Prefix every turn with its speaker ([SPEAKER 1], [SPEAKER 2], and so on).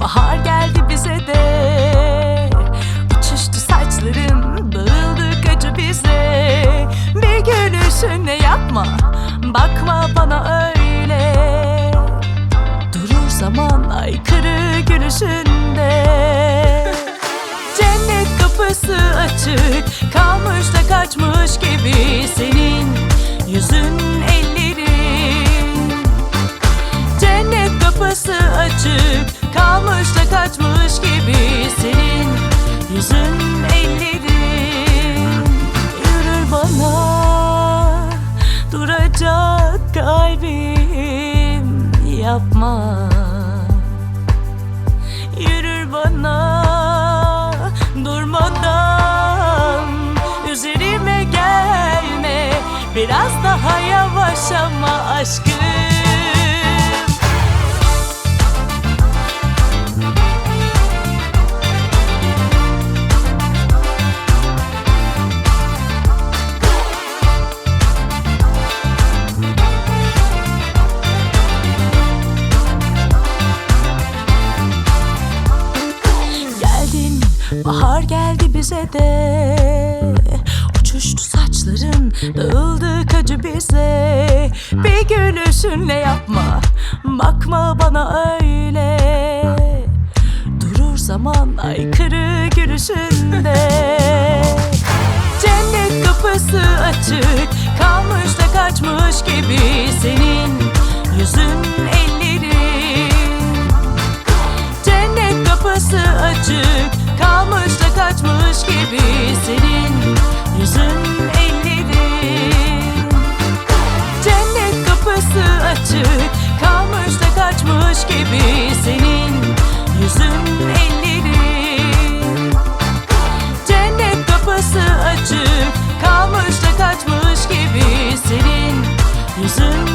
[SPEAKER 1] bahar geldi bize de. Uçuştu saçların dağıldık acı bize Bir gülüşünle yapma bakma bana öyle. Durur zaman aykırı gülüşünde duracak kalbim yapma. Yürür bana durmadan. Üzerime gelme. Biraz daha yavaş ama aşkım bahar geldi bize de. Uçuştu saçların dağıldı acı bize. Bir gülüşünle yapma bakma bana öyle açık kalmış da kaçmış gibi senin yüzün ellerin Cennet kapısı açık kalmış da kaçmış gibi senin yüzün